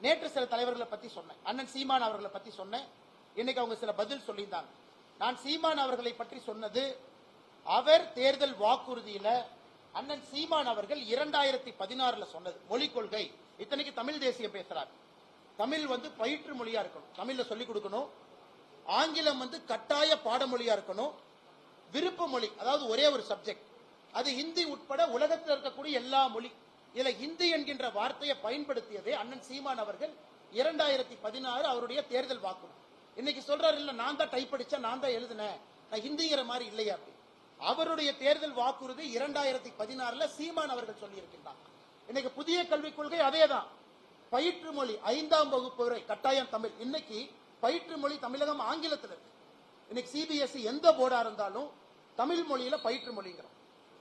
நேற்று சில தலைவர்களை பத்தி சொன்னேன். அண்ணன் சீமான் அவர்களை பத்தி சொன்னேன். இன்னைக்கு அவங்க சில பதில் சொல்லியிருந்தாங்க. நான் சீமான் அவர்களை பற்றி சொன்னது அவர் தேர்தல் வாக்குறுதியில அண்ணன் சீமான் அவர்கள் இரண்டாயிரத்தி பதினாறுல சொன்னது. மொழிக் கொள்கை. இத்தனைக்கு தமிழ் தேசியம் பேசுறாரு. தமிழ் வந்து பயிற்று மொழியா இருக்கணும். தமிழ்ல சொல்லிக் கொடுக்கணும். ஆங்கிலம் வந்து கட்டாய பாடமொழியா இருக்கணும். விருப்ப மொழி அதாவது ஒரே ஒரு சப்ஜெக்ட் அது ஹிந்தி உட்பட உலகத்தில் இருக்கக்கூடிய எல்லா மொழி. இதுல ஹிந்தி என்கின்ற வார்த்தையை பயன்படுத்தியதே அண்ணன் சீமான் அவர்கள் இரண்டாயிரத்தி பதினாறு அவருடைய தேர்தல் வாக்குறுதி இன்னைக்கு சொல்றாரு இல்ல நான் தான் டைப் அடிச்சா நான் தான் எழுதினேன். நான் ஹிந்திங்கிற மாதிரி இல்லையா அப்படி அவருடைய தேர்தல் வாக்குறுதி இரண்டாயிரத்தி பதினாறுல சீமான் அவர்கள் சொல்லியிருக்கின்றார். இன்னைக்கு புதிய கல்விக் கொள்கை அதேதான். பயிற்று மொழி ஐந்தாம் வகுப்பு வரை கட்டாயம் தமிழ். இன்னைக்கு பயிற்று மொழி தமிழகம் ஆங்கிலத்தில் இருக்கு. இன்னைக்கு சிபிஎஸ்இ எந்த போர்டா இருந்தாலும் தமிழ் மொழியில பயிற்று மொழிங்கிறோம்.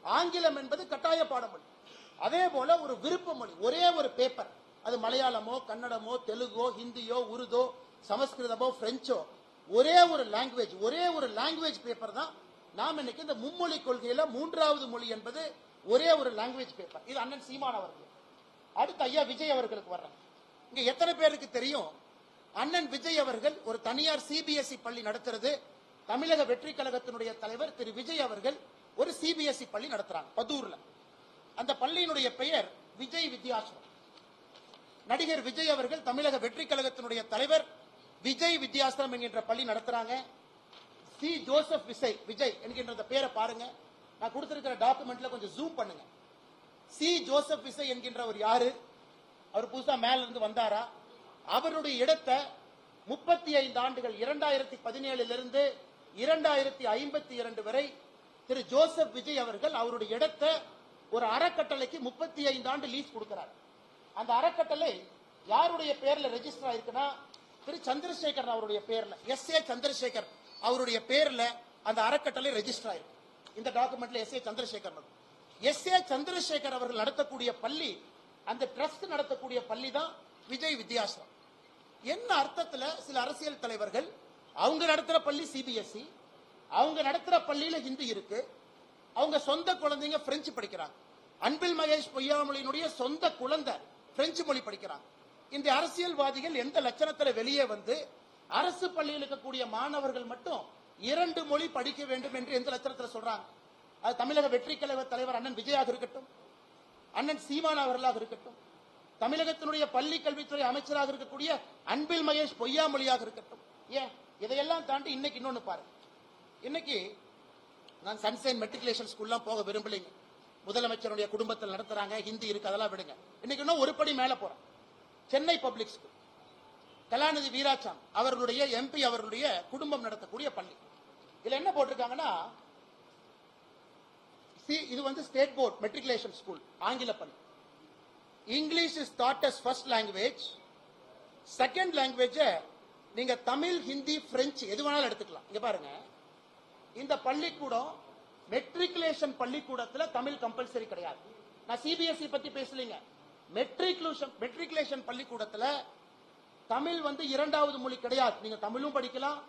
ஆங்கிலம் என்பது கட்டாய பாடமொழி. அதே போல ஒரு விருப்ப மொழி ஒரே ஒரு பேப்பர் அது மலையாளமோ கன்னடமோ தெலுங்கோ ஹிந்தியோ உருதோ சமஸ்கிருதமோ பிரெஞ்சோ. ஒரே ஒரு லாங்குவேஜ் ஒரே ஒரு லாங்குவேஜ் பேப்பர் தான் நாம் இன்னைக்கு இந்த மும்மொழி கொள்கையில மூன்றாவது மொழி என்பது ஒரே ஒரு லாங்குவேஜ் பேப்பர் இது அண்ணன் சீமான் அவர்கள். அடுத்து ஐயா விஜய் அவர்களுக்கு வர்றாங்க இங்க எத்தனை பேருக்கு தெரியும்? அண்ணன் விஜய் அவர்கள் ஒரு தனியார் சிபிஎஸ்இ பள்ளி நடத்துறது. தமிழக வெற்றி கழகத்தினுடைய தலைவர் திரு விஜய் அவர்கள் ஒரு சிபிஎஸ்இ பள்ளி நடத்துறாங்க பதூர்ல. அந்த பள்ளியினுடைய பெயர் விஜய் வித்யாசிரம் நடிகர் விஜய் அவர்கள் தமிழக வெற்றி கழகத்தினுடைய தலைவர் விஜய் வித்யாசிரம் என்கின்ற பள்ளி நடத்துறாங்க. சி. ஜோசப் விசை விஜய் என்கின்ற பேரை பாருங்க. நான் கொடுத்திருக்கிற டாக்குமெண்ட்ல கொஞ்சம் ஜூம் பண்ணுங்க. சி. ஜோசப் விசை என்கின்றவர் யாரு? அவர் புதுசா மேல இருந்து வந்தாரா? அவருடைய இடத்தை முப்பத்தி ஐந்து ஆண்டுகள் இரண்டாயிரத்தி பதினேழுல இருந்து இரண்டாயிரத்தி ஐம்பத்தி இரண்டு வரை திரு ஜோசப் விஜய் அவர்கள் அவருடைய இடத்தை ஒரு அறக்கட்டளைக்கு முப்பத்தி ஐந்து ஆண்டு லீஸ் கொடுக்கிறார். அந்த அறக்கட்டளை யாருடைய பேர்ல ரெஜிஸ்டர் ஆயிருக்குன்னா திரு சந்திரசேகர் அவருடைய பேர்ல எஸ் ஏ சந்திரசேகர் அவருடைய பேர்ல அந்த அறக்கட்டளை ரெஜிஸ்டர் ஆயிருக்கு. இந்த டாக்குமெண்ட்ல S A Chandrasekhar S A Chandrasekhar அவர்கள் நடத்தக்கூடிய பள்ளி அந்த ட்ரஸ்ட் நடத்தக்கூடிய பள்ளி தான் விஜய் வித்யாசிரம். என்ன அர்த்தத்துல சில அரசியல் தலைவர்கள் அவங்க நடத்துற பள்ளி சிபிஎஸ்இ அவங்க நடத்துற பள்ளியில ஹிந்தி இருக்கு அவங்க சொந்த குழந்தைங்க பிரெஞ்சு படிக்கிறாங்க. அன்பில் மகேஷ் பொய்யாமொழியினுடைய சொந்த குழந்தை பிரெஞ்சு மொழி படிக்கிறாங்க இந்த அரசியல்வாதிகள் எந்த லட்சணத்துல வெளியே வந்து அரசு பள்ளியில் இருக்கக்கூடிய மாணவர்கள் மட்டும் இரண்டு மொழி படிக்க வேண்டும் என்று எந்த லட்சணத்துல சொல்றாங்க? அது தமிழக வெற்றி கழக தலைவர் அண்ணன் விஜயாக இருக்கட்டும் அண்ணன் சீமான் அவர்களாக இருக்கட்டும் தமிழகத்தினுடைய பள்ளி கல்வித்துறை அமைச்சராக இருக்கக்கூடிய அன்பில் மகேஷ் பொய்யாமொழியாக இருக்கட்டும். ஏன்? இதையெல்லாம் தாண்டி இன்னைக்கு இன்னொன்னு பாருங்க இன்னைக்கு நான் சன்சைன் மெட்ரிகுலேஷன் ஸ்கூல்லாம் போக விரும்பலைங்க. முதலமைச்சருடைய குடும்பத்தில் நடத்துறாங்க ஹிந்தி இருக்கு அதெல்லாம் விடுங்க. இன்னைக்கு இன்னும் ஒரு படி மேல போறேன் சென்னை பப்ளிக் ஸ்கூல். கலாநிதி வீராசாமி அவர்களுடைய எம்பி அவர்களுடைய குடும்பம் நடத்தக்கூடிய பள்ளி. இதுல என்ன போட்டிருக்காங்கன்னா இது வந்து ஸ்டேட் போர்ட் மெட்ரிகுலேஷன் ஸ்கூல் ஆங்கில பள்ளி. English is that as first language second language நீங்க தமிழ் ஹிந்தி பிரெஞ்சு எது வேணாலும் எடுத்துக்கலாம். இங்க பாருங்க. இந்த பள்ளிக்கூடம் மெட்ரிக் மெட்ரிகுலேஷன் பள்ளிக்கூடத்துல தமிழ் கம்பல்சரி கிடையாது. நான் சிபிஎஸ்இ பத்தி பேசலீங்க. மெட்ரிகுலேஷன் மெட்ரிகுலேஷன் பள்ளிக்கூடத்துல தமிழ் வந்து இரண்டாவது மொழி கிடையாது. நீங்க தமிழும் படிக்கலாம்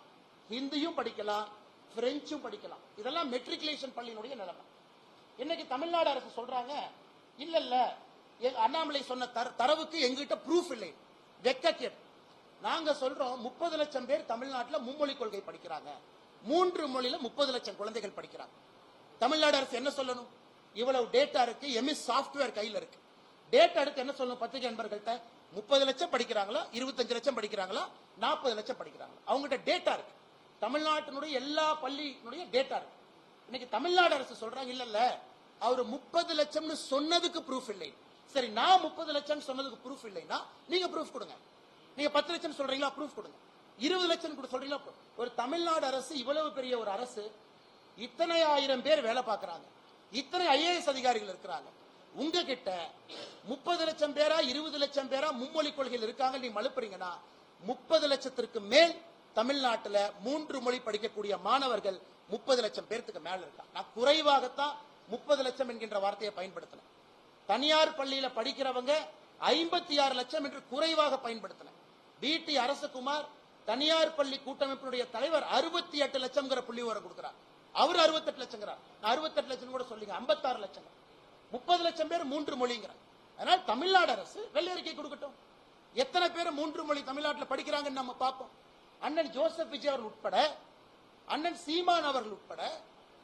ஹிந்தியும் படிக்கலாம் பிரெஞ்சும் படிக்கலாம். இதெல்லாம் மெட்ரிகுலேஷன் பள்ளியினுடைய நிலைமை. இன்னைக்கு தமிழ்நாடு அரசு சொல்றாங்க இல்ல இல்ல அண்ணாமலை சொன்ன தர- தரவுக்கு எங்கிட்ட ப்ரூஃப் இல்லை. வெக்கக்கேடு. நாங்க சொல்றோம் முப்பது லட்சம் பேர் தமிழ்நாட்டுல மும்மொழி கொள்கை படிக்கிறாங்க. மூன்று மொழியில முப்பது லட்சம் குழந்தைகள் படிக்கிறாங்க. தமிழ்நாடு அரசு என்ன சொல்லணும்? இவ்வளவு டேட்டா இருக்கு எம்எஸ் சாஃப்ட்வேர் கையில் இருக்கு. டேட்டா எடுத்து என்ன சொல்லணும் பத்திரிகை நண்பர்கள்ட்ட? முப்பது லட்சம் படிக்கிறாங்களா? இருபத்தஞ்சு லட்சம் படிக்கிறாங்களா? நாற்பது லட்சம் படிக்கிறாங்களா? அவங்ககிட்ட டேட்டா இருக்கு. தமிழ்நாட்டினுடைய எல்லா பள்ளியினுடைய டேட்டா இருக்கு. இன்னைக்கு தமிழ்நாடு அரசு சொல்றாங்க இல்ல இல்ல அவர் முப்பது லட்சம்னு சொன்னதுக்கு ப்ரூஃப் இல்லை. சரி நான் முப்பது லட்சம் சொன்னதுக்கு ப்ரூஃப் இல்லைன்னா நீங்க ப்ரூஃப் கொடுங்க. நீங்க பத்து லட்சம் சொல்றீங்களா ப்ரூஃப் கொடுங்க. இருபது லட்சம் கூட சொல்றீங்களா ஒரு தமிழ்நாடு அரசு இவ்வளவு பெரிய ஒரு அரசு இத்தனை ஆயிரம் பேர் வேலை பார்க்கறாங்க. இத்தனை ஐஏஎஸ் அதிகாரிகள் இருக்கிறாங்க. உங்ககிட்ட முப்பது லட்சம் பேரா இருபது லட்சம் பேரா மும்மொழி கொள்கையில் இருக்காங்க நீ மழுப்புறீங்கன்னா முப்பது லட்சத்திற்கு மேல் தமிழ்நாட்டுல மூன்று மொழி படிக்கக்கூடிய மாணவர்கள் முப்பது லட்சம் பேர்த்துக்கு மேல இருக்காங்க நான் குறைவாகத்தான் முப்பது லட்சம் என்கின்ற வார்த்தையை பயன்படுத்தினேன். தனியார் பள்ளியில படிக்கிறவங்க ஐம்பத்தி ஆறு லட்சம் என்று குறைவாக பயன்படுத்தின பிடி அரசகுமார் தனியார் பள்ளி கூட்டமைப்பினுடைய தலைவர் அறுபத்தி எட்டு லட்சம்ங்கிற புள்ளி வர கொடுக்கிறார். அவர் அறுபத்தெட்டு லட்சங்கிறார். நான் அறுபத்தெட்டு லட்சம் கூட சொல்லிங்க. ஐம்பத்தாறு லட்சம். முப்பது லட்சம் பேர் மூன்று மொழிங்கிறார். அதனால் தமிழ்நாடு அரசு வெள்ளை அறிக்கை கொடுக்கட்டும். எத்தனை பேர் மூன்று மொழி தமிழ்நாட்டில் படிக்கிறாங்கன்னு நம்ம பார்ப்போம். அண்ணன் ஜோசப் விஜய் அவர்கள் உட்பட அண்ணன் சீமான் அவர்கள் உட்பட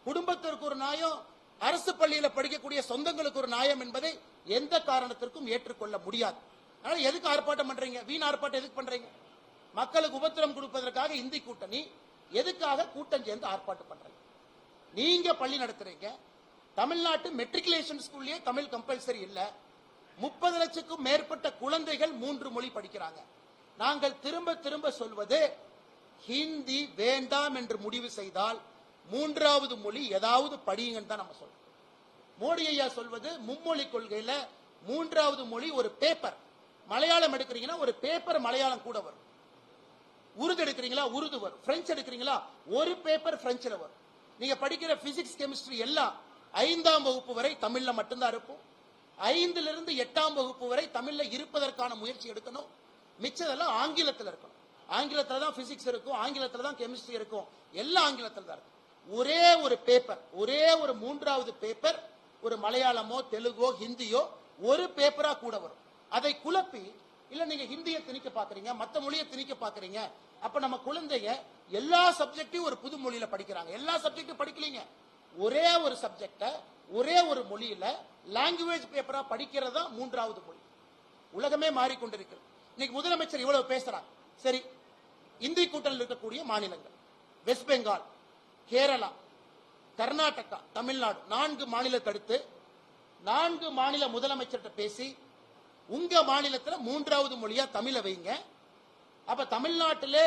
குடும்பத்திற்கு ஒரு நியாயம் அரசு பள்ளியில படிக்கக்கூடிய சொந்தங்களுக்கு ஒரு நியாயம் என்பதை எந்த காரணத்திற்கும் ஏற்றுக்கொள்ள முடியாது. அதனால எதுக்கு ஆர்ப்பாட்டம் பண்றீங்க? வீண் ஆர்ப்பாட்டம் எதுக்கு பண்றீங்க? மக்களுக்கு உபத்திரம் கொடுப்பதற்காக இந்தி கூட்டணி எதுக்காக கூட்டம் சேர்ந்து ஆர்ப்பாட்டம் பண்றீங்க? நீங்க பள்ளி நடத்துறீங்க. தமிழ்நாட்டு மெட்ரிகுலேஷன் ஸ்கூல்லயே தமிழ் கம்பல்சரி இல்ல. முப்பது லட்சத்துக்கும் மேற்பட்ட குழந்தைகள் மூன்று மொழி படிக்கிறாங்க. நாங்கள் திரும்ப திரும்ப சொல்வது ஹிந்தி வேண்டாம் என்று முடிவு செய்தால் மூன்றாவது மொழி ஏதாவது படியுங்கன்னு தான் நம்ம சொல்றோம். மோடி ஐயா சொல்வது மும்மொழி கொள்கையில மூன்றாவது மொழி ஒரு பேப்பர் மலையாளம் எடுக்கிறீங்கன்னா ஒரு பேப்பர் மலையாளம் கூட வரும். உருது எடுக்கிறீங்களா உருது வரும். பிரெஞ்சு எடுக்கிறீங்களா ஒரு பேப்பர் பிரெஞ்சில் வரும். நீங்க படிக்கிற பிசிக்ஸ் கெமிஸ்ட்ரி எல்லாம் ஐந்தாம் வகுப்பு வரை தமிழ்ல மட்டும்தான் இருக்கும். ஐந்துல இருந்து எட்டாம் வகுப்பு வரை தமிழ்ல இருப்பதற்கான முயற்சி எடுக்கணும். மிச்சதெல்லாம் ஆங்கிலத்தில் இருக்கணும். ஆங்கிலத்தில் தான் பிசிக்ஸ் இருக்கும் ஆங்கிலத்தில் தான் கெமிஸ்ட்ரி இருக்கும். எல்லாம் ஆங்கிலத்தில் தான் இருக்கும். ஒரே ஒரு பேப்பர் ஒரே ஒரு மூன்றாவது பேப்பர் ஒரு மலையாளமோ தெலுங்கோ ஹிந்தியோ ஒரு பேப்பரா கூட வரும். அதை குழப்பி இல்ல நீங்க ஹிந்தியை திணிக்க பாக்குறீங்க மத்த மொழியை திணிக்க பாக்குறீங்க அப்ப நம்ம குழந்தைங்க எல்லா சப்ஜெக்டையும் ஒரு புது மொழியில படிக்கிறாங்க. எல்லா சப்ஜெக்டும் படிக்கலீங்க. ஒரே ஒரு சப்ஜெக்ட ஒரே ஒரு மொழியில லாங்குவேஜ் பேப்பரா படிக்கிறது தான் மூன்றாவது மொழி. உலகமே மாறிக்கொண்டிருக்கிறது இன்னைக்கு முதலமைச்சர் இவ்வளவு பேசுறாங்க சரி இந்தி கூட்டணியில் இருக்கக்கூடிய மாநிலங்கள். வெஸ்ட் பெங்கால் கேரளா கர்நாடகா தமிழ்நாடு நான்கு மாநிலத்தடுத்து நான்கு மாநில முதலமைச்சர்கிட்ட பேசி உங்க மாநிலத்தில் மூன்றாவது மொழியா தமிழை வைங்க. அப்ப தமிழ்நாட்டிலே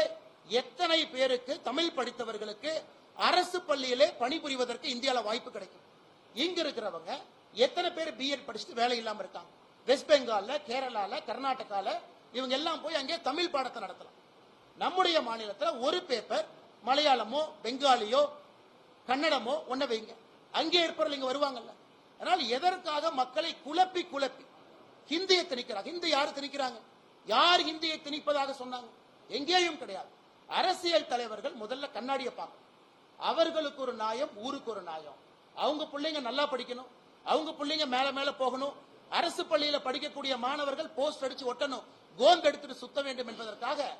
எத்தனை பேருக்கு தமிழ் படித்தவர்களுக்கு அரசு பள்ளியிலே பணிபுரிவதற்கு இந்தியாவில் வாய்ப்பு கிடைக்கும். இங்க இருக்கிறவங்க எத்தனை பேர் பிஎட் படிச்சுட்டு வேலை இல்லாம இருக்காங்க? வெஸ்ட் பெங்கால்ல கேரளால கர்நாடகால இவங்க எல்லாம் போய் அங்கே தமிழ் பாடத்தை நடத்தலாம். நம்முடைய மாநிலத்தில் ஒரு பேப்பர் மலையாளமோ பெங்காலியோ கன்னடமோ ஒன்ன வைங்க. அங்கே இருப்பவர்கள் இங்க வருவாங்கல்ல. அதனால் எதற்காக மக்களை குழப்பி குழப்பி ஹிந்தியை திணிக்கிறாங்க. ஹிந்தி யார் திணிக்கிறாங்க? யார் ஹிந்தியை திணிப்பதாக சொன்னாங்க? எங்கேயும் கிடையாது. அரசியல் தலைவர்கள் முதல்ல கண்ணாடியை பார்க்கணும். அவர்களுக்கு ஒரு நியாயம் ஊருக்கு ஒரு நியாயம். அவங்க பிள்ளைங்க நல்லா படிக்கணும். அவங்க பிள்ளைங்க மேல மேல போகணும். அரசு பள்ளியில படிக்கக்கூடிய மாணவர்கள் போஸ்ட் அடிச்சு ஒட்டணும். கோந்து எடுத்துட்டு சுத்த வேண்டும் என்பதற்காக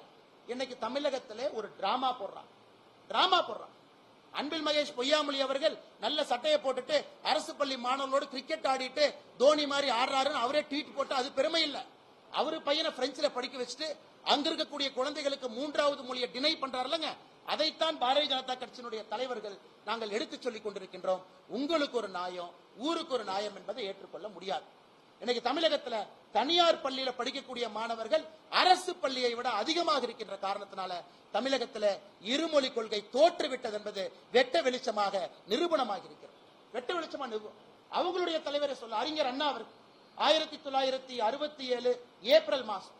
இன்னைக்கு தமிழகத்திலே ஒரு டிராமா போடுறான் டிராமா போடுறான் அன்பில் மகேஷ் பொய்யாமொழி அவர்கள் நல்ல சட்டையை போட்டுட்டு அரசு பள்ளி மாணவர்களோடு கிரிக்கெட் ஆடிட்டு தோனி மாதிரி ஆடுறாருன்னு அவரே ட்வீட் போட்டு அது பெருமை இல்ல. அவரு பையனை பிரெஞ்சுல படிக்க வச்சுட்டு அங்க இருக்கக்கூடிய குழந்தைகளுக்கு மூன்றாவது மொழியை டினை பண்றாருலங்க அதைத்தான் பாரதிய ஜனதா கட்சியினுடைய தலைவர்கள் நாங்கள் எடுத்துச் சொல்லிக் கொண்டிருக்கின்றோம். உங்களுக்கு ஒரு நியாயம் ஊருக்கு ஒரு நியாயம் என்பதை ஏற்றுக்கொள்ள முடியாது. இன்னைக்கு தமிழகத்துல தனியார் பள்ளியில படிக்கக்கூடிய மாணவர்கள் அரசு பள்ளியை விட அதிகமாக இருக்கின்ற காரணத்தினால தமிழகத்துல இருமொழி கொள்கை தோற்றுவிட்டது என்பது வெட்ட வெளிச்சமாக நிரூபணமாக இருக்கிறது. வெட்ட வெளிச்சமா அவங்களுடைய தலைவரை சொல்ல அறிஞர் அண்ணா அவர் ஆயிரத்தி தொள்ளாயிரத்தி அறுபத்தி ஏழு ஏப்ரல் மாசம்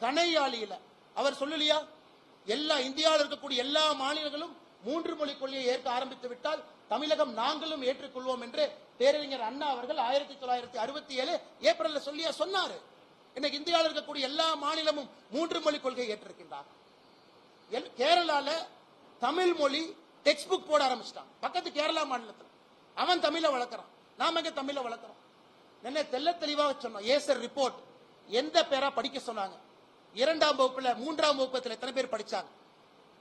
கனையாளியில அவர் சொல்லலையா? எல்லா இந்தியாவில் இருக்கக்கூடிய எல்லா மாநிலங்களும் மூன்று மொழி கொள்கையை ஏற்க ஆரம்பித்து விட்டால் தமிழகம் நாங்களும் ஏற்றுக்கொள்வோம் என்று பேரறிஞர் அண்ணா அவர்கள் ஆயிரத்தி தொள்ளாயிரத்தி அறுபத்தி ஏழு ஏப்ரல்ல சொல்லியா சொன்னாரு. இன்னைக்கு இந்தியாவில் இருக்கக்கூடிய எல்லா மாநிலமும் மூன்று மொழி கொள்கையை ஏற்றிருக்கின்றார். கேரளால தமிழ் மொழி டெக்ஸ்ட் புக் போட ஆரம்பிச்சிட்டான். பக்கத்து கேரளா மாநிலத்தில். அவன் தமிழை வளர்க்குறான். நாம எங்க தமிழை வளர்க்கறோம்? என்ன தெல்ல தெளிவாக சொன்னோம். ஏசர் ரிப்போர்ட் எந்த பேரா படிக்க சொன்னாங்க? இரண்டாம் வகுப்புல மூன்றாம் வகுப்புல எத்தனை பேர் படிச்சாங்க?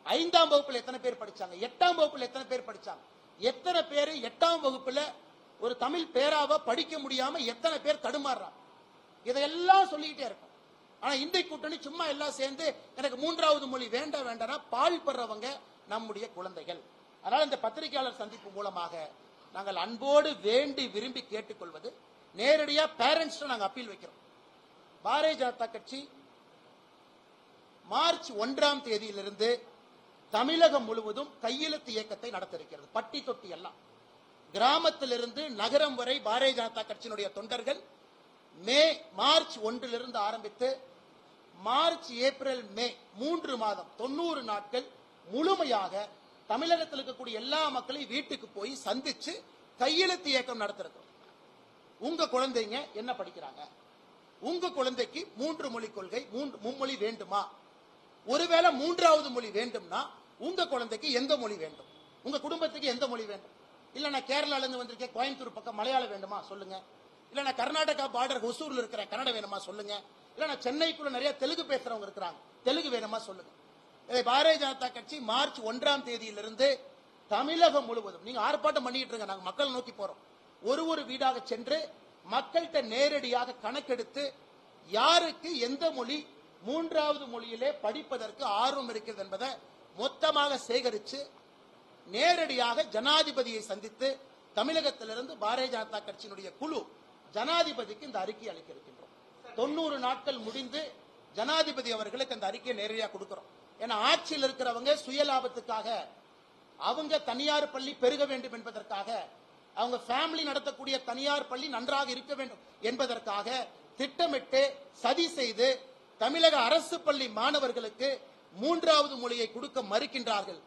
ஐந்தாம் வகுப்புல எத்தனை பேர் படிச்சாங்க? எட்டாம் வகுப்புல எத்தனை பேர் படிச்சாங்க? எத்தனை பேர் எட்டாம் வகுப்புல ஒரு தமிழ் பேராவை படிக்க முடியாம எத்தனை பேர் தடுமாறுறாங்க இதையெல்லாம் சொல்லிக்கிட்டே இருக்கும். ஆனா இந்தி கூட்டணி சும்மா எல்லாம் சேர்ந்து எனக்கு மூன்றாவது மொழி வேண்டாம் வேண்டாம்னா பால் பெறவங்க நம்முடைய குழந்தைகள். அதனால இந்த பத்திரிகையாளர் சந்திப்பு மூலமாக நாங்கள் அன்போடு வேண்டி விரும்பி கேட்டுக்கொள்வது நேரடியாக பேரண்ட்ஸ் நாங்கள் அப்பீல் வைக்கிறோம். பாரதிய ஜனதா கட்சி மார்ச் ஒன்றாம் தேதியிலிருந்து தமிழகம் முழுவதும் கையெழுத்து இயக்கத்தை நடத்திருக்கிறது பட்டி தொட்டி எல்லாம். கிராமத்திலிருந்து நகரம் வரை பாரதிய ஜனதா கட்சியினுடைய தொண்டர்கள் மே மார்ச் ஒன்றிலிருந்து ஆரம்பித்து மார்ச் ஏப்ரல் மே மூன்று மாதம் தொண்ணூறு நாட்கள் முழுமையாக தமிழகத்தில் இருக்கக்கூடிய எல்லா மக்களையும் வீட்டுக்கு போய் சந்திச்சு கையெழுத்து இயக்கம் நடத்திருக்கிறோம். உங்க குழந்தைங்க என்ன படிக்கிறாங்க? உங்க குழந்தைக்கு மூன்று மொழி கொள்கை மூன்று மும்மொழி வேண்டுமா? ஒருவேளை மூன்றாவது மொழி வேண்டும்னா உங்க குழந்தைக்கு எந்த மொழி வேண்டும்? உங்க குடும்பத்துக்கு எந்த மொழி வேண்டும்? இல்ல நான் கேரளால இருந்து வந்திருக்கேன் கோயம்புத்தூர் பக்கம் மலையாளம் வேண்டுமா? சொல்லுங்க. இல்ல நான் கர்நாடகா பார்டர் ஒசூர்ல இருக்கிற கன்னடம் வேணுமா? சொல்லுங்க. இல்ல நான் சென்னைக்குள்ள நிறைய தெலுங்கு பேசுறவங்க இருக்கிறாங்க. தெலுங்கு வேணுமா? சொல்லுங்க. இதை பாரதிய ஜனதா கட்சி மார்ச் ஒன்றாம் தேதியிலிருந்து தமிழகம் முழுவதும் நீங்க ஆர்ப்பாட்டம் பண்ணிட்டு இருங்க நாங்க மக்கள் நோக்கி போறோம். ஒரு ஒரு வீடாக சென்று மக்கள்கிட்ட நேரடியாக கணக்கெடுத்து யாருக்கு எந்த மொழி மூன்றாவது மொழியிலே படிப்பதற்கு ஆர்வம் இருக்கிறது என்பதை மொத்தமாக சேகரித்து நேரடியாக ஜனாதிபதியை சந்தித்து தமிழகத்திலிருந்து பாரதிய ஜனதா கட்சியினுடைய குழு ஜனாதிபதிக்கு இந்த அறிக்கை அளிக்க இருக்கின்றோம் தொண்ணூறு நாட்கள் முடிந்து ஜனாதிபதி அவர்களுக்கு அந்த அறிக்கையை நேரடியாக கொடுக்கிறோம். ஏன்னா ஆட்சியில் இருக்கிறவங்க சுயலாபத்துக்காக அவங்க தனியார் பள்ளி பெருக வேண்டும் என்பதற்காக அவங்க ஃபேமிலி நடத்தக்கூடிய தனியார் பள்ளி நன்றாக இருக்க வேண்டும் என்பதற்காக திட்டமிட்டு சதி செய்து தமிழக அரசு பள்ளி மாணவர்களுக்கு மூன்றாவது மொழியை கொடுக்க மறுக்கின்றார்கள்.